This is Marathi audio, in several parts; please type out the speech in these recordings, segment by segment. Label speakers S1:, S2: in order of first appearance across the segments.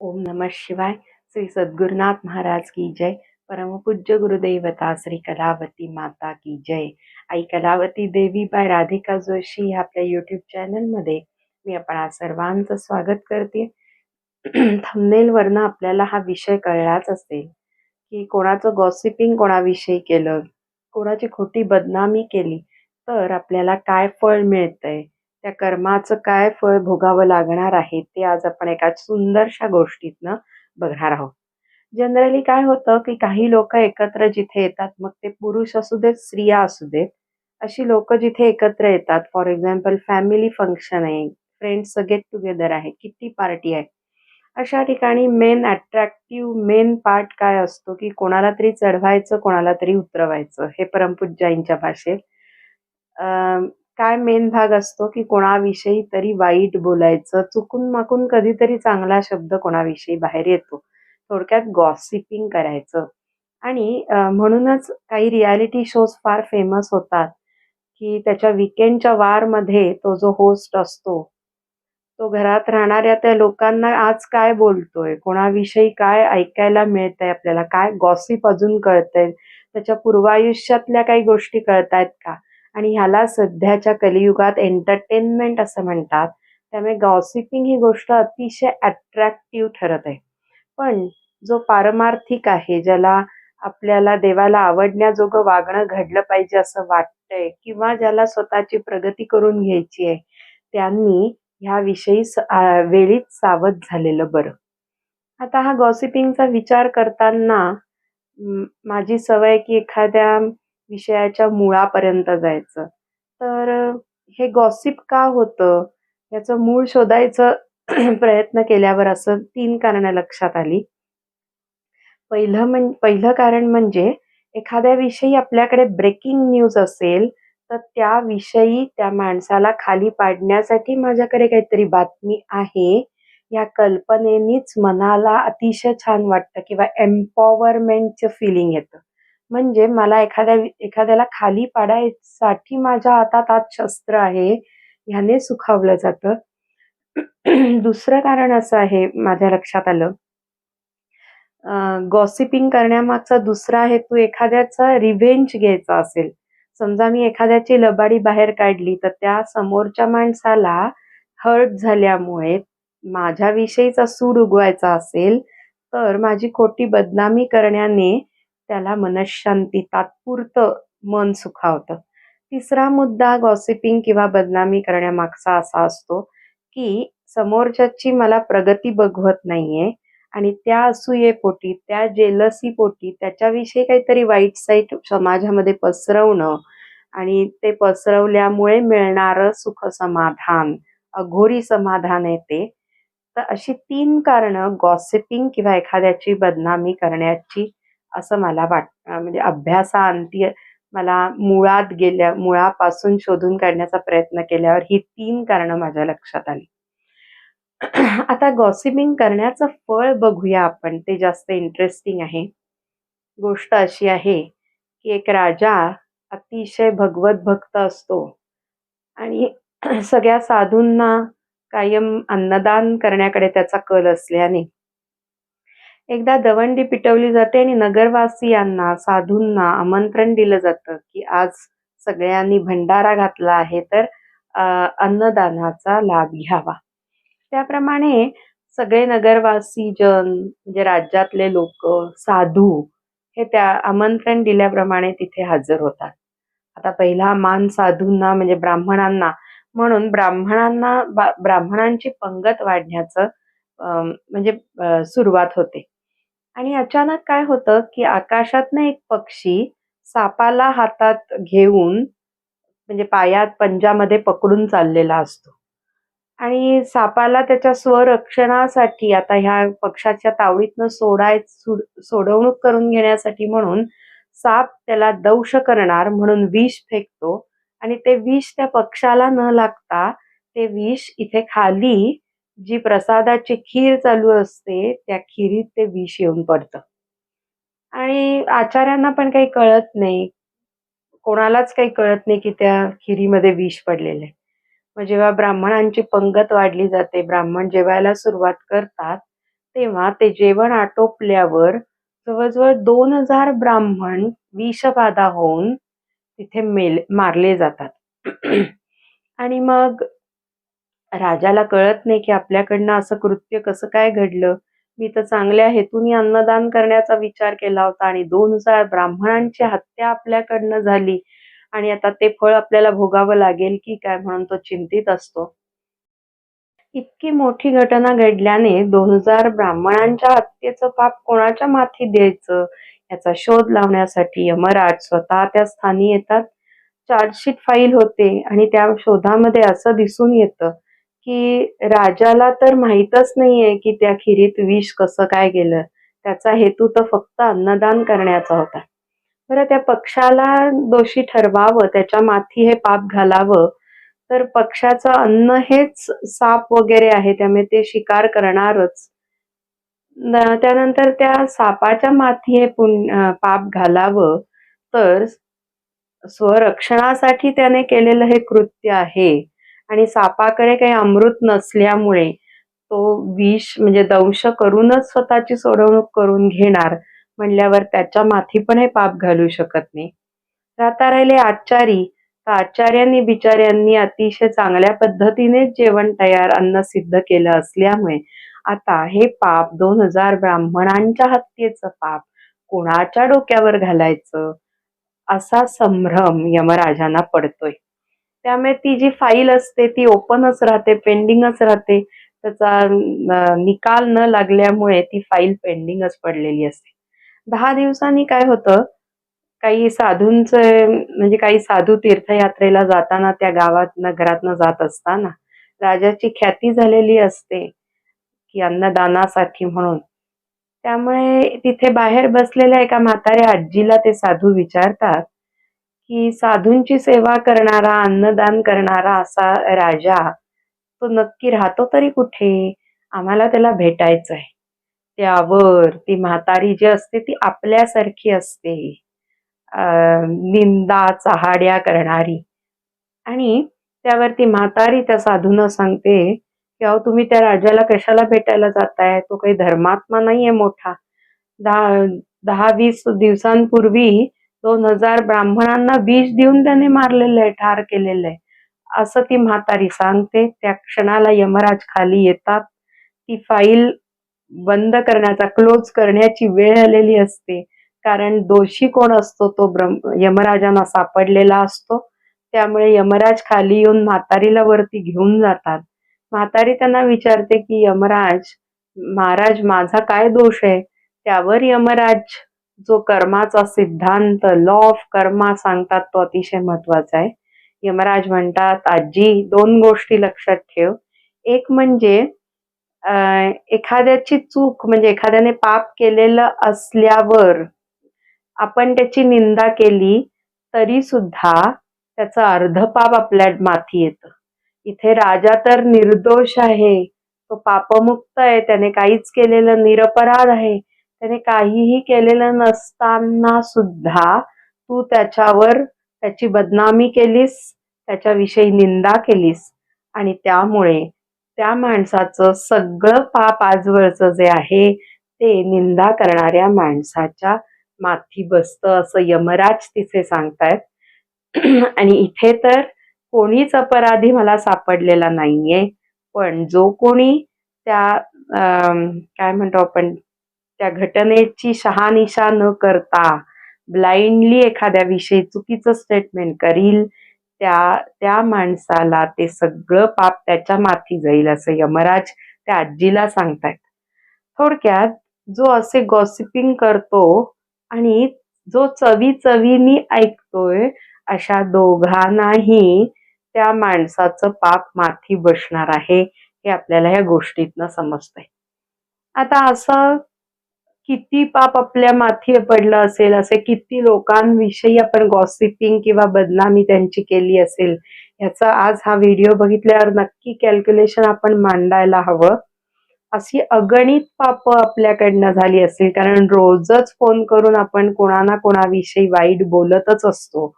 S1: ओम नमः शिवाय। श्री सद्गुरुनाथ महाराज की जय। परमपूज्य गुरुदैवता श्री कलावती माता की जय। आई कलावती देवी बाय राधिका जोशी ह्या आपल्या यूट्यूब चॅनलमध्ये मी आपण सर्वांचं स्वागत करते. थंबनेलवरनं आपल्याला हा विषय कळलाच असेल की कोणाचं गॉसिपिंग कोणाविषयी केलं कोणाची खोटी बदनामी केली तर आपल्याला काय फळ मिळतंय? त्या कर्माचं काय फळ भोगावं लागणार आहे ते आज आपण एका सुंदरशा गोष्टीतनं बघणार आहोत. जनरली काय होतं की काही लोक एकत्र जिथे येतात मग ते पुरुष असू देत स्त्रिया असू देत अशी लोक जिथे एकत्र येतात फॉर एक्झाम्पल फॅमिली फंक्शन आहे फ्रेंड्स गेट टुगेदर आहे किती पार्टी आहे अशा ठिकाणी मेन अट्रॅक्टिव्ह मेन पार्ट काय असतो की कोणाला तरी चढवायचं कोणाला तरी उतरवायचं हे परमपूज्याईंच्या भाषेत. काय मेन भाग असतो की कोणाविषयी तरी वाईट बोलायचं चुकून माकून कधीतरी चांगला शब्द कोणाविषयी बाहेर येतो. थोडक्यात गॉसिपिंग करायचं. आणि म्हणूनच काही रियालिटी शोज फार फेमस होतात की त्याच्या विकेंडच्या वारमध्ये तो जो होस्ट असतो तो घरात राहणाऱ्या त्या लोकांना आज काय बोलतोय कोणाविषयी काय ऐकायला मिळतंय आपल्याला काय गॉसिप अजून कळतंय त्याच्या पूर्वायुष्यातल्या काही गोष्टी कळतायत का? आणि ह्याला सध्याच्या कलियुगात एंटरटेनमेंट असं म्हणतात. त्यामुळे गॉसिपिंग ही गोष्ट अतिशय अट्रॅक्टिव्ह ठरत आहे. पण जो पारमार्थिक आहे ज्याला आपल्याला देवाला आवडण्याजोगं वागणं घडलं पाहिजे असं वाटतंय किंवा ज्याला स्वतःची प्रगती करून घ्यायची आहे त्यांनी ह्याविषयी वेळीच सावध झालेलं बरं. आता हा गॉसिपिंगचा विचार करताना माझी सवय की एखाद्या विषयाच्या मुळापर्यंत जायचं. तर हे गॉसिप का होतं? याचं मूळ शोधायचं प्रयत्न केल्यावर असं तीन कारणं लक्षात आली. पहिलं म्हण पहिलं कारण म्हणजे एखाद्या विषयी आपल्याकडे ब्रेकिंग न्यूज असेल तर त्याविषयी त्या माणसाला खाली पाडण्यासाठी माझ्याकडे काहीतरी बातमी आहे. या कल्पनेनीच मनाला अतिशय छान वाटतं किंवा एम्पॉवरमेंटचं फिलिंग येतं. म्हणजे मला एखाद्या एखाद्याला खाली पाडायसाठी माझ्या हातात आज शस्त्र आहे ह्याने सुखावलं जातं. दुसरं कारण असं आहे माझ्या लक्षात आलं. गॉसिपिंग करण्यामागचा दुसरा हेतू एखाद्याचा रिव्हेंज घ्यायचा असेल. समजा मी एखाद्याची लबाडी बाहेर काढली तर त्या समोरच्या माणसाला हर्ट झाल्यामुळे माझ्याविषयीचा सूड उगवायचा असेल तर माझी खोटी बदनामी करण्याने त्याला मनशांती तात्पुरतं मन सुखावतं. तिसरा मुद्दा गॉसिपिंग किंवा बदनामी करण्यामागचा असा असतो की समोरच्याची मला प्रगती बघवत नाहीये आणि त्या असूयेपोटी त्या जेलसी पोटी त्याच्याविषयी काहीतरी वाईट साईट समाजामध्ये पसरवणं आणि ते पसरवल्यामुळे मिळणारं सुख समाधान अघोरी समाधान येते तर अशी तीन कारणं गॉसिपिंग किंवा एखाद्याची बदनामी करण्याची असं मला वाट म्हणजे अभ्यासाअंती मला मुळात गेल्या मुळापासून शोधून काढण्याचा प्रयत्न केल्यावर ही तीन कारणं माझ्या लक्षात आली. आता गॉसिपिंग करण्याचं फळ बघूया आपण ते जास्त इंटरेस्टिंग आहे. गोष्ट अशी आहे की एक राजा अतिशय भगवत भक्त असतो आणि सगळ्या साधूंना कायम अन्नदान करण्याकडे त्याचा कल असल्याने एकदा दवंडी पिटवली जाते आणि नगरवासियांना साधूंना आमंत्रण दिलं जातं की आज सगळ्यांनी भंडारा घातला आहे तर अन्नदानाचा लाभ घ्यावा. त्याप्रमाणे सगळे नगरवासी जन म्हणजे राज्यातले लोक साधू हे त्या आमंत्रण दिल्याप्रमाणे तिथे हजर होतात. आता पहिला मान साधूंना म्हणजे ब्राह्मणांना म्हणून ब्राह्मणांना ब्राह्मणांची पंगत वाढण्याचं म्हणजे सुरुवात होते. आणि अचानक काय होतं की आकाशातनं एक पक्षी सापाला हातात घेऊन म्हणजे पायात पंजामध्ये पकडून चाललेला असतो. आणि सापाला त्याच्या स्वरक्षणासाठी आता ह्या पक्षाच्या तावडीतनं सोडाय सोडवणूक करून घेण्यासाठी म्हणून साप त्याला दंश करणार म्हणून विष फेकतो. आणि ते विष त्या पक्षाला न लागता ते विष इथे खाली जी प्रसादाची खीर चालू असते त्या खिरीत ते विष येऊन पडतं. आणि आचार्यांना पण काही कळत नाही. कोणालाच काही कळत नाही की त्या खिरीमध्ये विष पडलेलं आहे. मग जेव्हा ब्राह्मणांची पंगत वाढली जाते ब्राह्मण जेवायला सुरुवात करतात तेव्हा ते जेवण आटोपल्यावर जवळजवळ दोन हजार ब्राह्मण विषबाधा होऊन तिथे मेल मारले जातात. आणि मग राजाला कळत नाही की आपल्याकडनं असं कृत्य कसं काय घडलं. मी तर चांगल्या हेतूने अन्नदान करण्याचा विचार केला होता आणि दोन हजार ब्राह्मणांची हत्या आपल्याकडनं झाली आणि आता ते फळ आपल्याला भोगावं लागेल की काय म्हणून तो चिंतित असतो. इतकी मोठी घटना घडल्याने दोन हजार ब्राह्मणांच्या हत्येचं पाप कोणाच्या माथी द्यायचं? याचा शोध लावण्यासाठी यमराज स्वतः त्या स्थानी येतात. चार्जशीट फाईल होते आणि त्या शोधामध्ये असं दिसून येतं. की राजाला तर माहीतच नाहीये की त्या खिरीत विष कसं काय गेलं. त्याचा हेतू तर फक्त अन्नदान करण्याचा होता. बरं त्या पक्षाला दोषी ठरवावं त्याच्या माथी हे पाप घालावं तर पक्षाचं अन्न हेच साप वगैरे आहे त्यामुळे ते शिकार करणारच. त्यानंतर त्या सापाच्या माथी हे पुण्य पाप घालावं तर स्वरक्षणासाठी त्याने केलेलं हे कृत्य आहे. आणि सापाकडे काही अमृत नसल्यामुळे तो विष म्हणजे दंश करूनच स्वतःची सोडवणूक करून घेणार म्हणल्यावर त्याच्या माथी पण हे पाप घालू शकत नाही. राहता राहिले आचारी तर आचार्यांनी बिचाऱ्यांनी अतिशय चांगल्या पद्धतीने जेवण तयार अन्न सिद्ध केलं असल्यामुळे आता हे पाप दोन हजार ब्राह्मणांच्या हत्येचं पाप कोणाच्या डोक्यावर घालायचं? असा संभ्रम यमराजांना पडतोय. त्यामुळे ती जी फाईल असते ती ओपनच राहते पेंडिंगच राहते. त्याचा निकाल न लागल्यामुळे ती फाईल पेंडिंगच पडलेली असते. दहा दिवसांनी काय होतं काही साधूंचे म्हणजे काही साधू तीर्थयात्रेला जाताना त्या गावात नगरातनं जात असताना राजाची ख्याती झालेली असते की अन्नदानासाठी म्हणून. त्यामुळे तिथे बाहेर बसलेल्या एका म्हाताऱ्या आजीला ते साधू विचारतात की साधूंची सेवा करणारा अन्नदान करणारा असा राजा तो नक्की राहतो तरी कुठे? आम्हाला त्याला भेटायचं आहे त्यावर ती म्हातारी जी असते ती आपल्यासारखी असते. निंदा चहाड्या करणारी. आणि त्यावर ती म्हातारी त्या साधून सांगते की अहो तुम्ही त्या राजाला कशाला भेटायला जाताय? तो काही धर्मात्मा नाहीये मोठा. दहा दहा वीस दिवसांपूर्वी दोन हजार ब्राह्मणांना विष देऊन त्याने मारलेलं आहे ठार केलेलं आहे. असं ती म्हातारी सांगते. त्या क्षणाला यमराज खाली येतात. ती फाईल बंद करण्याचा क्लोज करण्याची वेळ आलेली असते. कारण दोषी कोण असतो तो ब्रह्म यमराजांना सापडलेला असतो. त्यामुळे यमराज खाली येऊन म्हातारीला वरती घेऊन जातात. म्हातारी त्यांना विचारते की यमराज महाराज माझा काय दोष आहे? त्यावर यमराज जो कर्माचा सिद्धांत लॉ ऑफ कर्मा सांगतात तो अतिशय महत्त्वाचा आहे. यमराज म्हणतात आजी दोन गोष्टी लक्षात ठेव. एक म्हणजे एखाद्याची चूक म्हणजे एखाद्याने पाप केलेलं असल्यावर आपण त्याची निंदा केली तरी सुद्धा त्याचं अर्ध पाप आपल्या माथी येतं. इथे राजा तर निर्दोष आहे. तो पापमुक्त आहे. त्याने काहीच केलेलं निरपराध आहे. त्याने काहीही केलेलं नसताना सुद्धा तू त्याच्यावर त्याची बदनामी केलीस त्याच्याविषयी निंदा केलीस. आणि त्यामुळे त्या माणसाचं सगळं पाप आजवरचं जे आहे ते निंदा करणाऱ्या माणसाच्या माथी बसतं असं यमराज तिथे सांगतायत. आणि इथे तर कोणीच अपराधी मला सापडलेला नाहीये पण जो कोणी त्या काय म्हणतो आपण त्या घटनेची शहानिशा न करता ब्लाइंडली एखाद्या विषयी चुकीचं स्टेटमेंट करील त्या त्या माणसाला ते सगळं पाप त्याच्या माथी जाईल असं यमराज त्या आजीला सांगतायत. थोडक्यात जो असे गॉसिपिंग करतो आणि जो चवी चवीनी ऐकतोय अशा दोघांनाही त्या माणसाचं पाप माथी बसणार आहे हे आपल्याला ह्या गोष्टीतनं समजतंय. आता असं किती पाप आपल्या माथी पडलं असेल असे किती लोकांविषयी आपण गॉसिपिंग किंवा बदनामी त्यांची केली असेल याचा आज हा व्हिडिओ बघितल्यावर नक्की कॅल्क्युलेशन आपण मांडायला हवं. अशी अगणित पाप आपल्याकडनं झाली असतील कारण रोजच फोन करून आपण कोणा ना कोणाविषयी वाईट बोलतच असतो.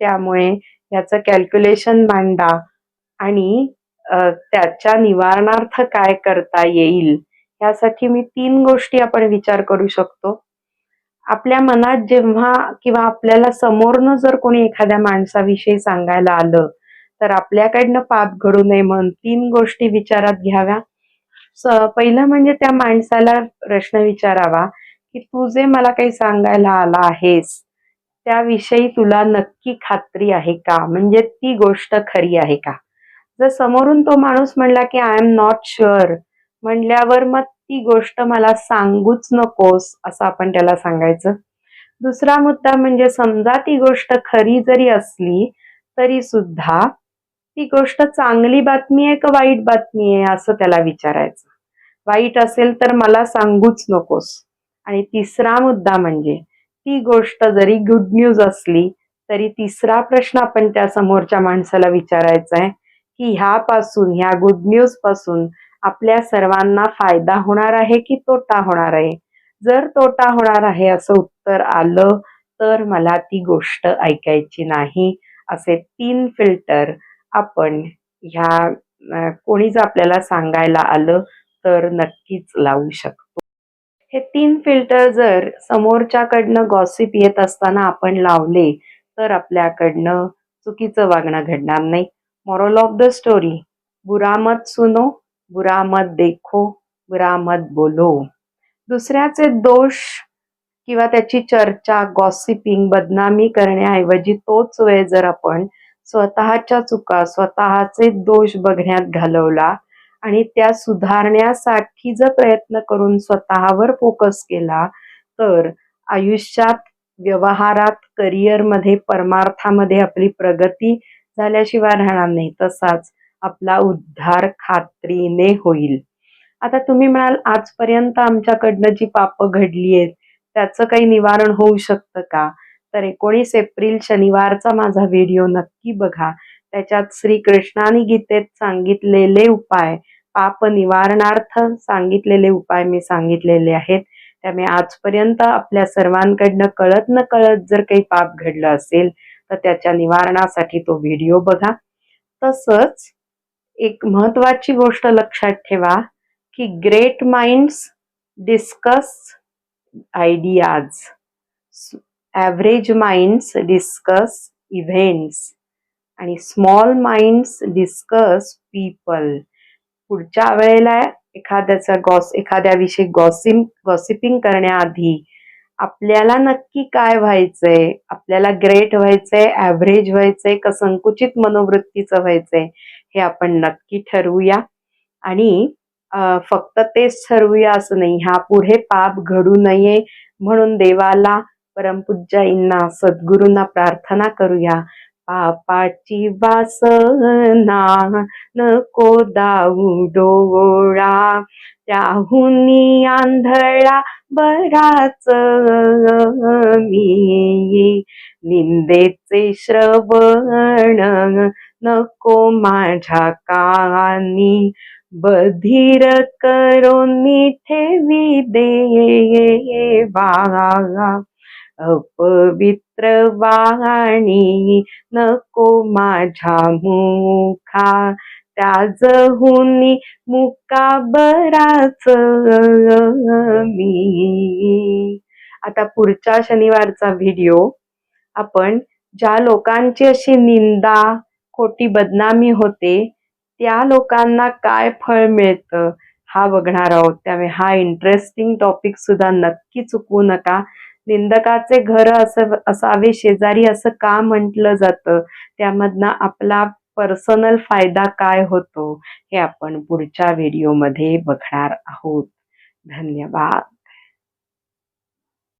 S1: त्यामुळे याचं कॅल्क्युलेशन मांडा आणि त्याच्या निवारणार्थ काय करता येईल? यासाठी मी तीन गोष्टी आपण विचार करू शकतो. आपल्या मनात जेव्हा किंवा आपल्याला समोरनं जर कोणी एखाद्या माणसाविषयी सांगायला आलं तर आपल्याकडनं पाप घडू नये म्हणून तीन गोष्टी विचारात घ्याव्या. पहिलं म्हणजे त्या माणसाला प्रश्न विचारावा की तू जे मला काही सांगायला आला आहेस त्याविषयी तुला नक्की खात्री आहे का? म्हणजे ती गोष्ट खरी आहे का? जर समोरून तो माणूस म्हणला की आय एम नॉट शुअर म्हणल्यावर मग ती गोष्ट मला सांगूच नकोस असं आपण त्याला सांगायचं. दुसरा मुद्दा म्हणजे समजा ती गोष्ट खरी जरी असली तरी सुद्धा ती गोष्ट चांगली बातमी आहे का वाईट बातमी आहे असं त्याला विचारायचं. वाईट असेल तर मला सांगूच नकोस. आणि तिसरा मुद्दा म्हणजे ती गोष्ट जरी गुड न्यूज असली तरी तिसरा प्रश्न आपण त्या समोरच्या माणसाला विचारायचा आहे की ह्यापासून ह्या गुड न्यूजपासून आपल्या सर्वांना फायदा होणार आहे की तोटा होणार आहे? जर तोटा होणार आहे असं उत्तर आलं तर मला ती गोष्ट ऐकायची नाही. असे तीन फिल्टर आपण ह्या कोणी जर आपल्याला सांगायला आलं तर नक्कीच लावू शकतो. हे तीन फिल्टर जर समोरच्याकडनं गॉसिप येत असताना आपण लावले तर आपल्याकडनं चुकीचं वागणं घडणार नाही. मॉरल ऑफ द स्टोरी बुरामत सुनो बुरा मत देखो बुरा मत बोलो. दुसऱ्याचे दोष किंवा त्याची चर्चा गॉसिपिंग बदनामी करण्याऐवजी तोच वेळ जर आपण स्वतःच्या चुका स्वतःचे दोष बघण्यात घालवला आणि त्या सुधारण्यासाठी जर प्रयत्न करून स्वतःवर फोकस केला तर आयुष्यात व्यवहारात करिअरमध्ये परमार्थामध्ये आपली प्रगती झाल्याशिवाय राहणार नाही. तसाच आपला उद्धार खात्रीने होईल. आता तुम्ही म्हणाल आजपर्यंत आमच्याकडनं जी पापं घडली आहेत त्याचं काही निवारण होऊ शकतं का? तर एकोणीस एप्रिल शनिवारचा माझा व्हिडिओ नक्की बघा. त्याच्यात श्रीकृष्णाने गीतेत सांगितलेले उपाय पाप निवारणार्थ सांगितलेले उपाय मी सांगितलेले आहेत. त्यामुळे आजपर्यंत आपल्या सर्वांकडनं कळत न कळत जर काही पाप घडलं असेल तर त्याच्या निवारणासाठी तो व्हिडिओ बघा. तसंच एक महत्वाची गोष्ट लक्षात ठेवा की great minds discuss ideas average minds discuss events आणि स्मॉल माइंड्स डिस्कस पीपल पुढच्या वेळेला एखाद्याचा गॉस एखाद्याविषयी गॉसिम गॉसिपिंग करण्याआधी आपल्याला नक्की काय व्हायचंय? आपल्याला ग्रेट व्हायचंय ॲव्हरेज व्हायचंय का संकुचित मनोवृत्तीचं व्हायचंय? हे आपण नक्की ठरवूया. आणि फक्त तेच ठरवूया असं नाही. ह्या पुढे पाप घडू नये म्हणून देवाला परमपूज्याईंना सद्गुरूंना प्रार्थना करूया. पापाची वासना नको दाऊ डोळा. त्याहुनी आंधळा बराच मी. निंदेचे श्रवण नको माझ्या कानी बधीर करोनी ठेवी देवा अपवित्र वाणी नको माझ्या मुखा त्याजहुनी मुका बराच मी. आता पुढच्या शनिवारचा व्हिडिओ आपण ज्या लोकांची अशी निंदा खोटी बदनामी होते त्या लोकांना काय फळ मिळतं हा बघणार आहोत. त्यामुळे हा इंटरेस्टिंग टॉपिक सुद्धा नक्की चुकवू नका. निंदकाचे घर असं असावे शेजारी असं का म्हटलं जातं? त्यामधनं आपला पर्सनल फायदा काय होतो? हे आपण पुढच्या व्हिडिओमध्ये बघणार आहोत. धन्यवाद.